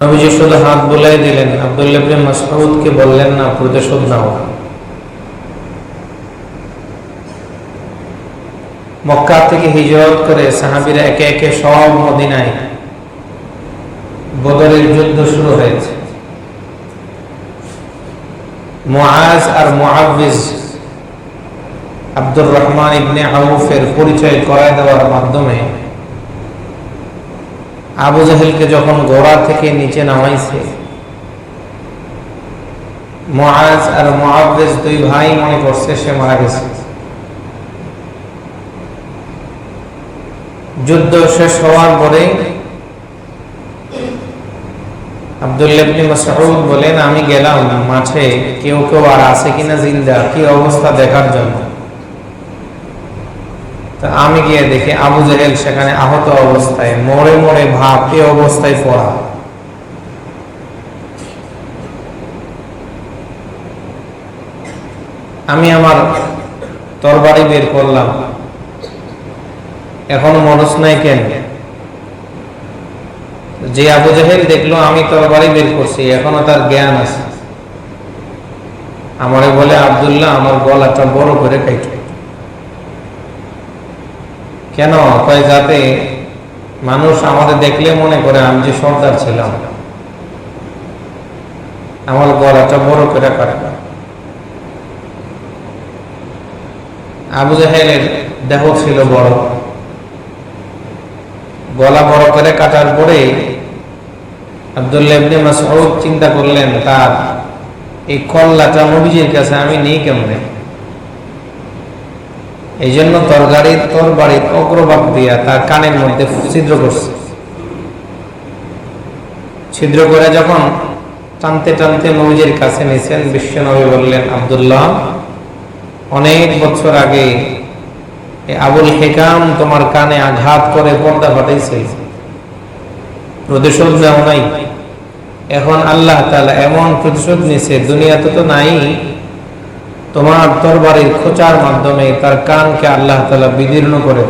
নবীজি শুধু হাত বুলাই দিলেন আব্দুল্লাহ ইবনে মাসউদকে বললেন, না প্রতিশোধ নাও মক্কা থেকে হিজরত করে সাহাবীরা একে একে সব মদিনায় বদরের যুদ্ধ শুরু হয়েছে। মুআজ আর মুআব্বিজ আব্দুর রহমান ইবনে আউফের পরিচয় করায় দেওয়ার মাধ্যমে আবু জাহেলকে যখন গোড়া থেকে নিচে নামাইছে, মুআজ আর মুআব্বিজ দুই ভাই মনে করছে সে মারা গেছে। যুদ্ধ শেষ হওয়ার পরে আব্দুল্লাহ ইবনে মাসউদ বলেন, আমি গেলাম মাঠে, কেউ কেউ আর আছে কিনা জিন্দা, কি অবস্থা দেখার জন্য? আমি গিয়ে দেখি আবু জাহেল সেখানে আহত অবস্থায়, মরে মরে ভাব এ অবস্থায় পড়া। আমি আমার তরবারি বের করলাম। এখনও মনস নাই কেন? যে আবু জাহেল দেখল, আমি তরবারি বের করছি, এখনও তার জ্ঞান আছে। আমারে বলে, আবদুল্লাহ, আমার গলাটা বড় করে কাইটো। কেন? কয়, যাতে মানুষ আমাদের দেখলে মনে করে আমি যে সর্দার ছিলাম। আমার গলাটা বড় করে কাটে আবু জাহেলের দেহ ছিল বড়। গলা বড় করে কাটার পরে আব্দুল্লাহ ইবনে চিন্তা করলেন, তার এই কল্লাটা নবীজির কাছে আমি নেই কেমনে? এই জন্য তরগাড়ির তোর বাড়ির অগ্রভাগ দিয়া তার কানের মধ্যে ছিদ্র করছে। ছিদ্র করে যখন টানতে টানতে নবীজির কাছে নিয়েছেন বিশ্বনবী বললেন, আবদুল্লাহ, অনেক বছর আগে আবুল হেকাম তোমার কানে আঘাত করে পর্দা ফাটাইছে প্রতিশোধ নেও নাই। এখন আল্লাহ তালা এমন প্রতিশোধ নিছে, দুনিয়াতে তো নাই। তোমার তরবারির খোঁচার মাধ্যমে তার কানকে আল্লাহ তালা বিদীর্ণ করে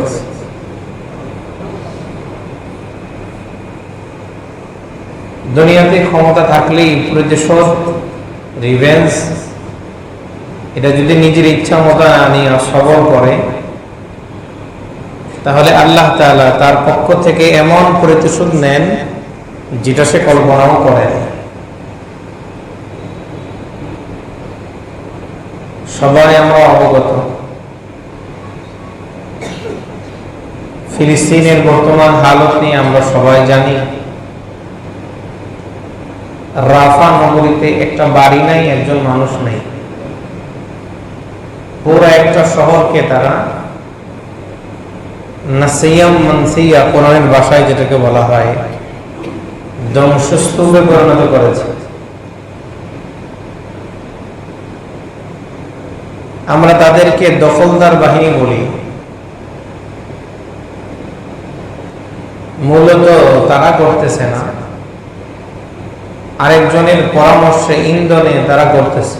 দুনিয়াতে ক্ষমতা থাকলেই প্রতিশোধ রিভেন্স এটা যদি নিজের ইচ্ছা মতো আনি সবল করে, তাহলে আল্লাহ তালা তার পক্ষ থেকে এমন প্রতিশোধ নেন যেটা সে কল্পনাও করে। সবাই আমরা অবগত। ফিলিস্তিনের বর্তমান হালত নিয়ে আমরা সবাই জানি, রাফা নগরীতে একটা বাড়ি নাই, একজন মানুষ নেই। পুরো একটা শহরকে তারা নাসিয়াম মানসিয়া কোরআনের ভাষায় যেটাকে বলা হয়, ধ্বংসস্তূপে পরিণত করেছে। আমরা তাদেরকে দখলদার বাহিনী বলি। মূলত তারা করতেছে না। আরেকজনের পরামর্শে ইন্ধনে তারা করতেছে।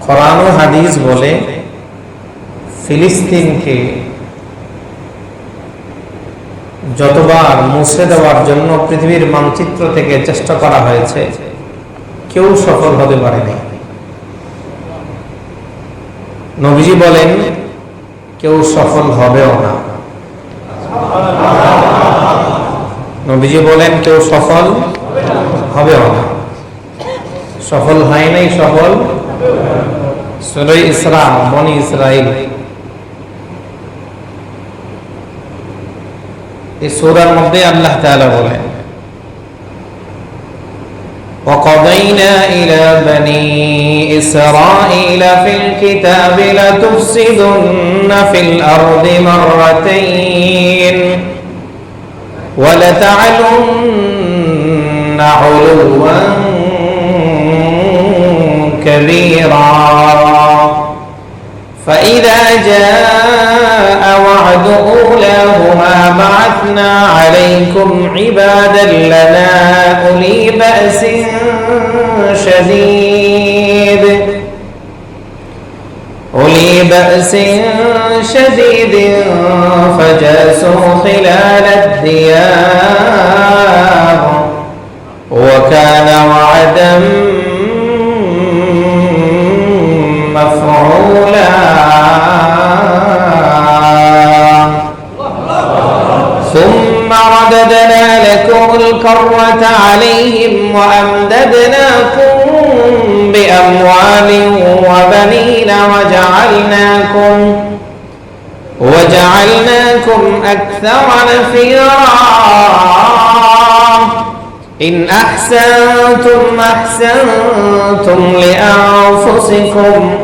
খরানো হাদিস বলে, ফিলিস্তিনকে যতবার মুছে দেওয়ার জন্য পৃথিবীর মানচিত্র থেকে চেষ্টা করা হয়েছে, কেউ সফল হতে পারেনি। নবীজি বলেন কেউ সফল হবেও না নবীজি বলেন কেউ সফল হবেও না সফল হয় নাই সফল সুরই ইসরা বনি ইসরাইল এই সুরার মধ্যে আল্লাহ তাআলা বলেন وقضينا إلى بني إسرائيل في الكتاب لتفسدن في الأرض مرتين ولتعلن علوا كبيرا. فإذا جاء وعد أولاهما بعثنا عليكم عبادا لنا بأس شديد فجاسوا خلال الديار وكان وعدا مفعولا. ثم رددنا لكم الكرة عليهم وجعلناكم وجعلناكم أكثر نفيرا. إن أحسنتم أحسنتم لأنفسكم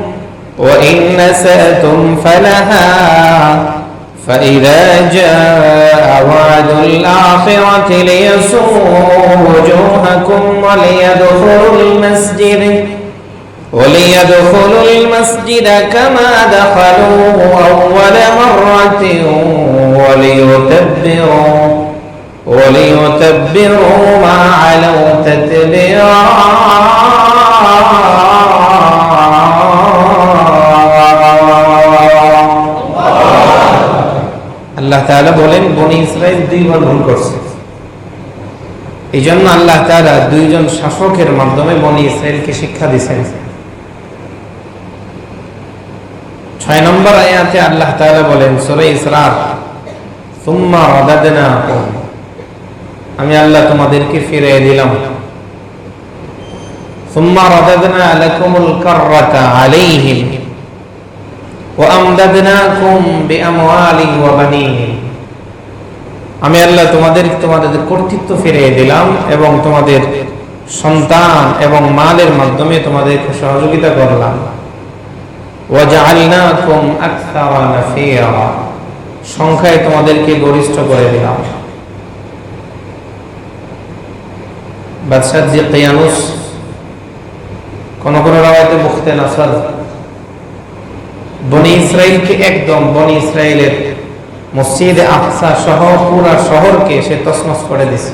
وإن أسأتم فلها. فإذا جاء وعد الآخرة ليسوءوا وجوهكم وليدخلوا المسجد وليدخلوا المسجد كما دخلوه أول مرة وليتبروا وليتبروا ما علوا تتبيرا আল্লাহ তাআলা বলেন বনি ইসরাইল দুইবার ভুল করছে এই জন্য আল্লাহ তাআলা দুইজন শাসকের মাধ্যমে বনি ইসরাইলকে শিক্ষা দিয়েছেন ছয় নম্বর আয়াতে আল্লাহ তাআলা বলেন, সূরা ইসরার সুম্মা রাদাদনাকুম। আমি আল্লাহ তোমাদেরকে ফিরিয়ে দিলাম। সুম্মা রাদাদনা আলাইকুমুল কাররাতা আলাইহিম ওয়া আমদাদনাকুম ওয়া বানিহিম। আমি আল্লাহ তোমাদের তোমাদের কর্তৃত্ব ফিরিয়ে দিলাম এবং তোমাদের সন্তান এবং মালের মাধ্যমে তোমাদেরকে সহযোগিতা করলাম। ওয়াজআলনাকুম আকসারা সংখ্যায় তোমাদেরকে গরিষ্ঠ করে দিলাম। বাদশাহ কোন কোন রাওয়াতে মুখতে নাসার বনি ইসরায়েলকে একদম, বনি ইসরায়েলের মসজিদে আকসা সহ পুরা শহরকে সে তসমস করে দিছে।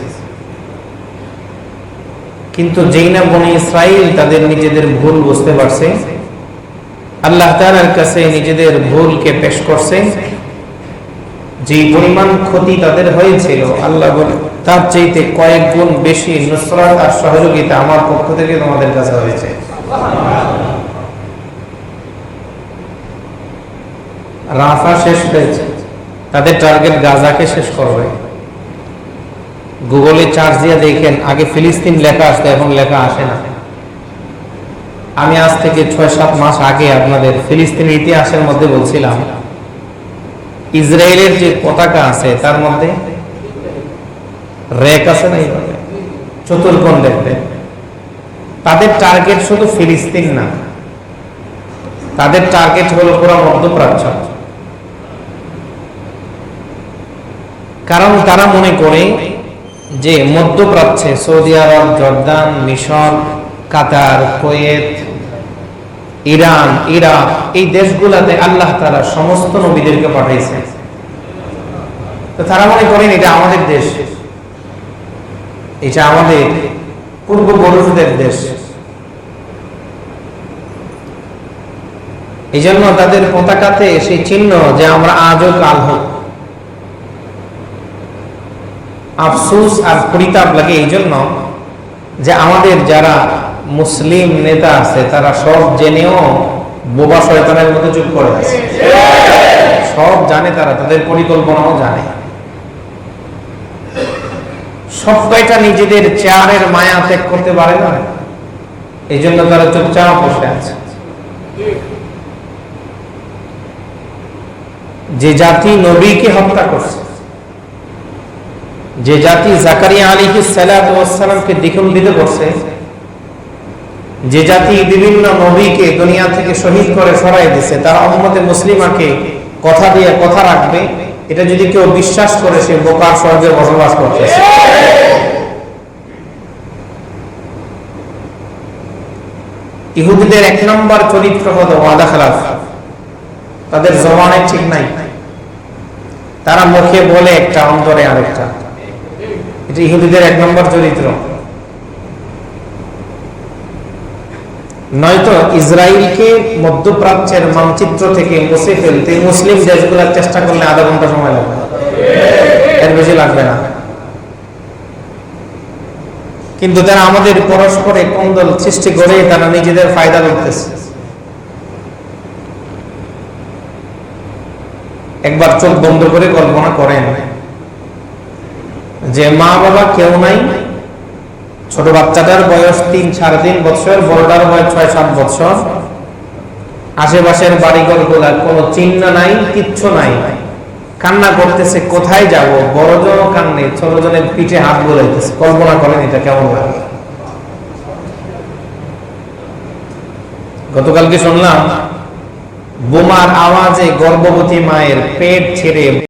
কিন্তু যেই না বনি ইসরায়েল তাদের নিজেদের ভুল বুঝতে পারছে আল্লাহ তাআলার কাছে নিজেদের ভুলকে পেশ করছে। যে পরিমাণ ক্ষতি তাদের হয়েছিল, আল্লাহ বলে, তার চাইতে কয়েক গুণ বেশি নুসরাত আর সহযোগিতা আমার পক্ষ থেকে তোমাদের কাছে হয়েছে। রাফা শেষ হয়েছে। তাদের টার্গেট গাজাকে শেষ করবে। গুগলে চার্জ দিয়ে দেখেন, আগে ফিলিস্তিন লেখা আসতো, এখন লেখা আসে না। আমি আজ থেকে ছয় সাত মাস আগে আপনাদের ফিলিস্তিনের ইতিহাসের মধ্যে বলছিলাম, ইসরায়েলের যে পতাকা আছে, তার মধ্যে রেক আছে না চতুর্কোণ দেখবেন তাদের টার্গেট শুধু ফিলিস্তিন না, তাদের টার্গেট হলো পুরো মধ্যপ্রাচ্য। কারণ তারা মনে করে যে মধ্যপ্রাচ্যে সৌদি আরব, জর্দান, মিশর, কাতার, কোয়েত ইরান, ইরাক, এই দেশগুলাতে আল্লাহ তারা সমস্ত নবীদেরকে পাঠাইছে তো তারা মনে করেন এটা আমাদের দেশ। এটা আমাদের পূর্বপুরুষদের দেশ। এই জন্য তাদের পতাকাতে সেই চিহ্ন যে আমরা আজও কাল হোক আফসোস আর পরিতাপ লাগে এই জন্য যে আমাদের যারা মুসলিম নেতা আছে, তারা সব জেনেও বোবা শয়তানের মধ্যে চুপ করে আছে। সব জানে তারা, তাদের পরিকল্পনাও জানে। সব কয়টা নিজেদের চেয়ারের মায়া ত্যাগ করতে পারে না। এই জন্য তারা চুপচাপ বসে আছে। যে জাতি নবীকে হত্যা করছে, যে জাতি জাকারিয়া আলীকে সালামকে দ্বিখণ্ডিত করছে যে জাতি বিভিন্ন নবীকে দুনিয়া থেকে শহীদ করে সরাই দিছে, তারা অহম্মদে মুসলিমাকে কথা দিয়ে কথা রাখবে। এটা যদি কেউ বিশ্বাস করে, সে বোকার স্বর্গে বসবাস করতেছে। ইহুদিদের এক নম্বর চরিত্র হলো ওয়াদা খেলাফ। তাদের জমানে ঠিক নাই। তারা মুখে বলে একটা, অন্তরে আরেকটা। এটা ইহুদিদের এক নম্বর চরিত্র। নয়তো ইসরায়েলকে মধ্যপ্রাচ্যের মানচিত্র থেকে মুছে ফেলতে মুসলিম দেশগুলোর চেষ্টা করলে আধা ঘণ্টা সময় লাগবে। এর বেশি লাগবে না। কিন্তু তারা আমাদের পরস্পরে কন্দল সৃষ্টি করে, তারা নিজেদের ফায়দা করতেছে একবার চোখ বন্ধ করে কল্পনা করেন যে মা বাবা কেউ নাই ছোট বাচ্চাটার বয়স তিন সাড়ে তিন বছর, বড়টার বয়স ছয় সাত বছর। আশেপাশের বাড়িঘরগুলার কোনো চিহ্ন নাই, কিচ্ছু নাই। কান্না করতেছে, কোথায় যাব? বড়জন কান্নে ছোট জনের পিঠে হাত বোলাইতেছে। কল্পনা করেন এটা কেমন লাগে। গতকালকে শুনলাম, বোমার আওয়াজে গর্ভবতী মায়ের পেট ছেড়ে